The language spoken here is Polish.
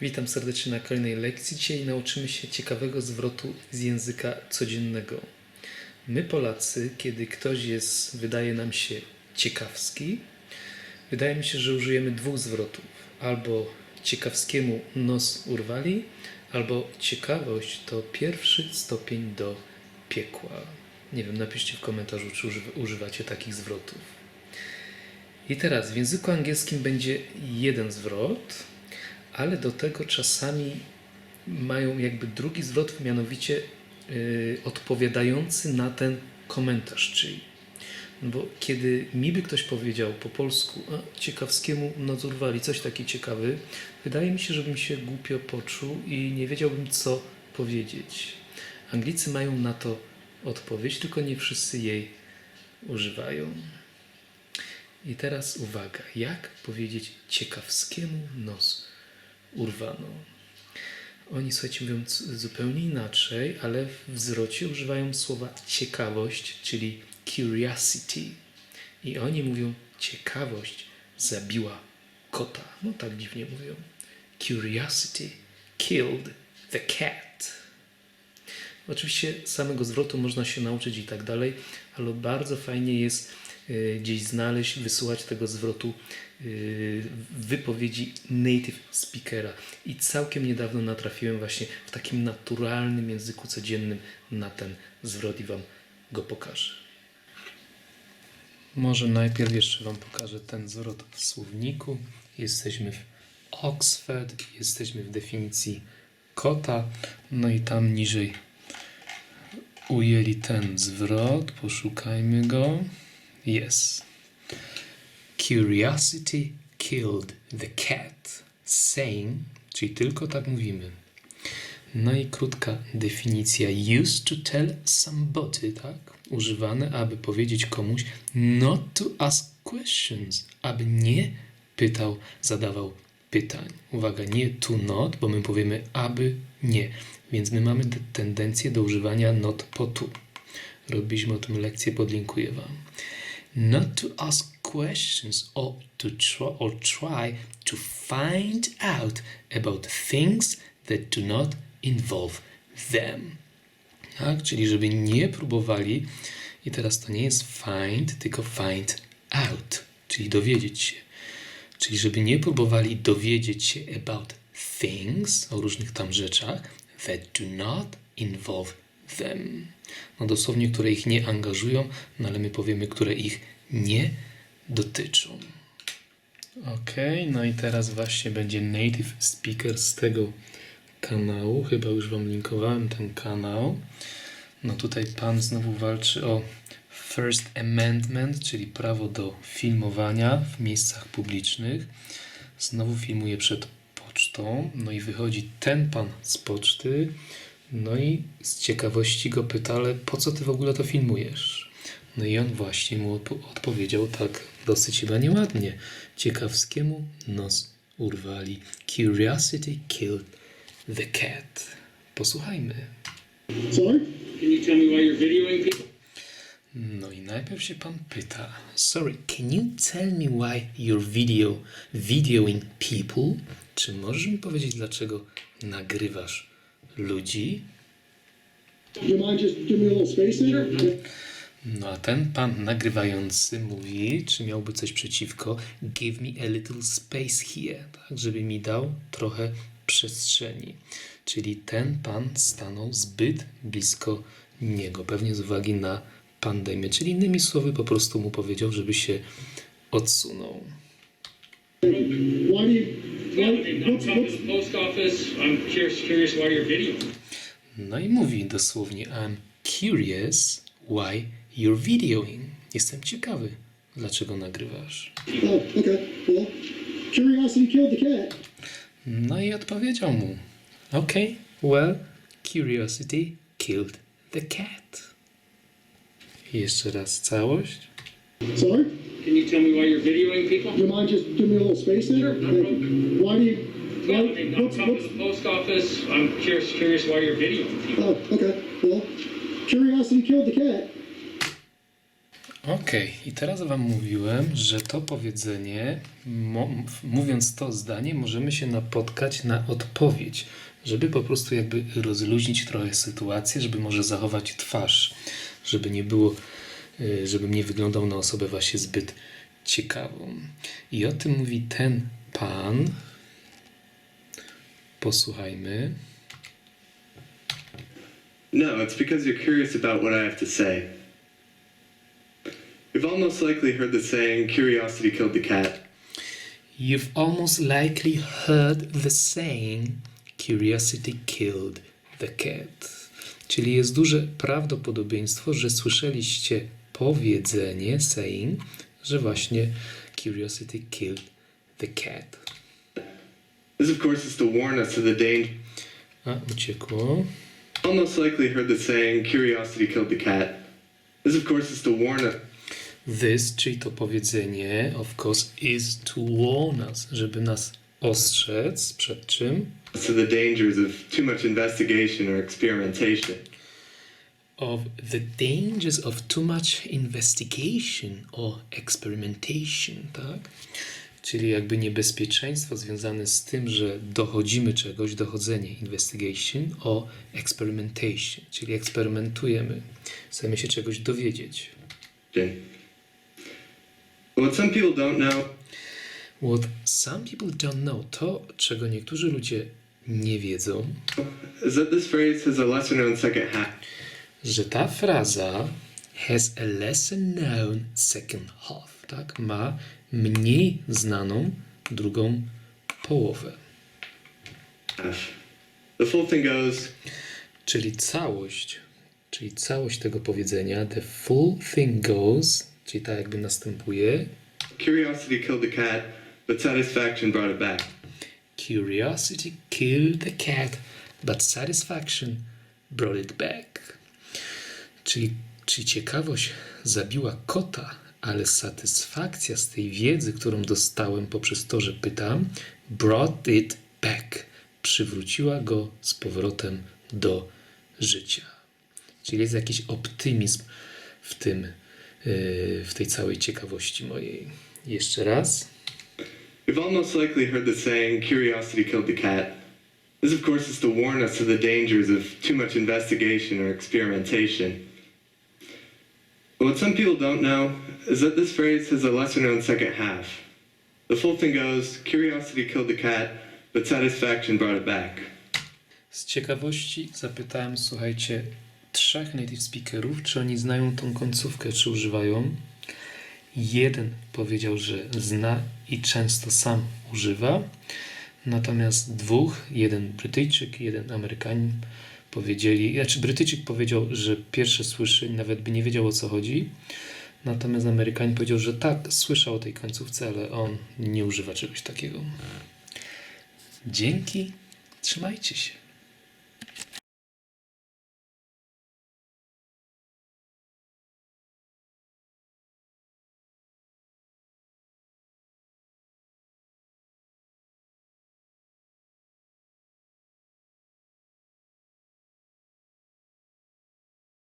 Witam serdecznie na kolejnej lekcji. Dzisiaj nauczymy się ciekawego zwrotu z języka codziennego. My, Polacy, kiedy ktoś jest, wydaje nam się ciekawski, wydaje mi się, że użyjemy dwóch zwrotów. Albo ciekawskiemu nos urwali, albo ciekawość to pierwszy stopień do piekła. Nie wiem, napiszcie w komentarzu, czy używa- używacie takich zwrotów. I teraz w języku angielskim będzie jeden zwrot, ale do tego czasami mają jakby drugi zwrot, mianowicie yy, odpowiadający na ten komentarz, czyli no bo kiedy mi by ktoś powiedział po polsku, a ciekawskiemu noc urwali, coś taki ciekawy, wydaje mi się, żebym się głupio poczuł i nie wiedziałbym, co powiedzieć. Anglicy mają na to odpowiedź, tylko nie wszyscy jej używają. I teraz uwaga, jak powiedzieć ciekawskiemu nos urwano? Oni, słuchajcie, mówią zupełnie inaczej, ale w zwrocie używają słowa ciekawość, czyli curiosity. I oni mówią ciekawość zabiła kota. No tak dziwnie mówią. Curiosity killed the cat. Oczywiście samego zwrotu można się nauczyć i tak dalej, ale bardzo fajnie jest gdzieś znaleźć, wysyłać tego zwrotu y, wypowiedzi native speakera. I całkiem niedawno natrafiłem właśnie w takim naturalnym języku codziennym na ten zwrot i Wam go pokażę. Może najpierw jeszcze Wam pokażę ten zwrot w słowniku. Jesteśmy w Oxford, jesteśmy w definicji kota, no i tam niżej ujęli ten zwrot, poszukajmy go. Jest. Curiosity killed the cat, saying, czyli tylko tak mówimy. No i krótka definicja. Used to tell somebody, tak? Używane, aby powiedzieć komuś not to ask questions, aby nie pytał, zadawał pytań. Uwaga, nie to not, bo my powiemy aby nie. Więc my mamy te- tendencję do używania not po tu. Robiliśmy o tym lekcję, podlinkuję Wam. Not to ask questions or to try, or try to find out about things that do not involve them. Tak? Czyli żeby nie próbowali, i teraz to nie jest find, tylko find out, czyli dowiedzieć się. Czyli żeby nie próbowali dowiedzieć się about things, o różnych tam rzeczach, that do not involve them. No dosłownie, które ich nie angażują, no ale my powiemy, które ich nie dotyczą. Okej, no i teraz właśnie będzie native speaker z tego kanału. Chyba już Wam linkowałem ten kanał. No tutaj pan znowu walczy o First Amendment, czyli prawo do filmowania w miejscach publicznych. Znowu filmuje przed pocztą. No i wychodzi ten pan z poczty. No i z ciekawości go pyta, ale po co ty w ogóle to filmujesz? No i on właśnie mu odpo- odpowiedział tak dosyć chyba nieładnie. Ciekawskiemu nos urwali. Curiosity killed the cat. Posłuchajmy. Sorry? Can you tell me why you're videoing people? No i najpierw się pan pyta. Sorry, can you tell me why you're video, videoing people? Czy możesz mi powiedzieć, dlaczego nagrywasz ludzi? No a ten pan nagrywający mówi, czy miałby coś przeciwko give me a little space here, tak, żeby mi dał trochę przestrzeni. Czyli ten pan stanął zbyt blisko niego, pewnie z uwagi na pandemię, czyli innymi słowy po prostu mu powiedział, żeby się odsunął. Why do you, Yeah, why, I'm what's, talking to what's, the post office. I'm curious, curious why you're videoing. No i mówi dosłownie I'm curious why you're videoing. Jestem ciekawy, dlaczego nagrywasz. oh, okay, curiosity killed the cat. No i odpowiedział mu: Okay, well, curiosity killed the cat. I jeszcze raz całość. Sorry? Can you tell me why you're videoing people? Do you mind just giving me a little space there? Sure, no Thank you. Why do you, why, I mean, I'm the post office. I'm curious, curious why you're videoing people. oh, okay, well, curiosity killed the cat. Okej, i teraz Wam mówiłem, że to powiedzenie, mówiąc to zdanie, możemy się napotkać na odpowiedź, żeby po prostu jakby rozluźnić trochę sytuację, żeby może zachować twarz, żeby nie było, żebym nie wyglądał na osobę właśnie zbyt ciekawą. I o tym mówi ten pan. Posłuchajmy. No, it's because you're curious about what I have to say. You've almost likely heard the saying, curiosity killed the cat. You've almost likely heard the saying curiosity killed the cat. Czyli jest duże prawdopodobieństwo, że słyszeliście powiedzenie, saying, że właśnie curiosity killed the cat. This, of course, is to warn us of the danger. A, uciekło. Almost likely heard the saying, curiosity killed the cat. This, of course, is to warn us. This, czyli to powiedzenie, of course, is to warn us, żeby nas ostrzec przed czym? to the dangers of too much investigation or experimentation. Of the dangers of too much investigation or experimentation, tak? Czyli jakby niebezpieczeństwo związane z tym, że dochodzimy czegoś, dochodzenie, investigation or experimentation, czyli eksperymentujemy, chcemy się czegoś dowiedzieć. What some people don't know What some people don't know, to czego niektórzy ludzie nie wiedzą, is that this phrase has a lesser known second half. Że ta fraza has a lesser known second half, tak? Ma mniej znaną drugą połowę. The full thing goes, Czyli całość, czyli całość tego powiedzenia, the full thing goes, czyli tak jakby następuje, curiosity killed the cat, but satisfaction brought it back. curiosity killed the cat, but satisfaction brought it back. Czyli, czyli ciekawość zabiła kota, ale satysfakcja z tej wiedzy, którą dostałem poprzez to, że pytam, brought it back. Przywróciła go z powrotem do życia. Czyli jest jakiś optymizm w tym, yy, w tej całej ciekawości mojej. Jeszcze raz. You've almost likely heard the saying, curiosity killed the cat. This, of course, is to warn us of the dangers of too much investigation or experimentation. What some people don't know is that this phrase has a lesser known second half. The full thing goes, curiosity killed the cat, but satisfaction brought it back. Z ciekawości zapytałem, słuchajcie, trzech native speakerów, czy oni znają tą końcówkę, czy używają. Jeden powiedział, że zna i często sam używa. Natomiast dwóch, jeden Brytyjczyk, jeden Amerykanin, powiedzieli, znaczy Brytyjczyk powiedział, że pierwsze słyszy, nawet by nie wiedział o co chodzi. Natomiast Amerykanin powiedział, że tak, słyszał o tej końcówce, ale on nie używa czegoś takiego. Dzięki, trzymajcie się.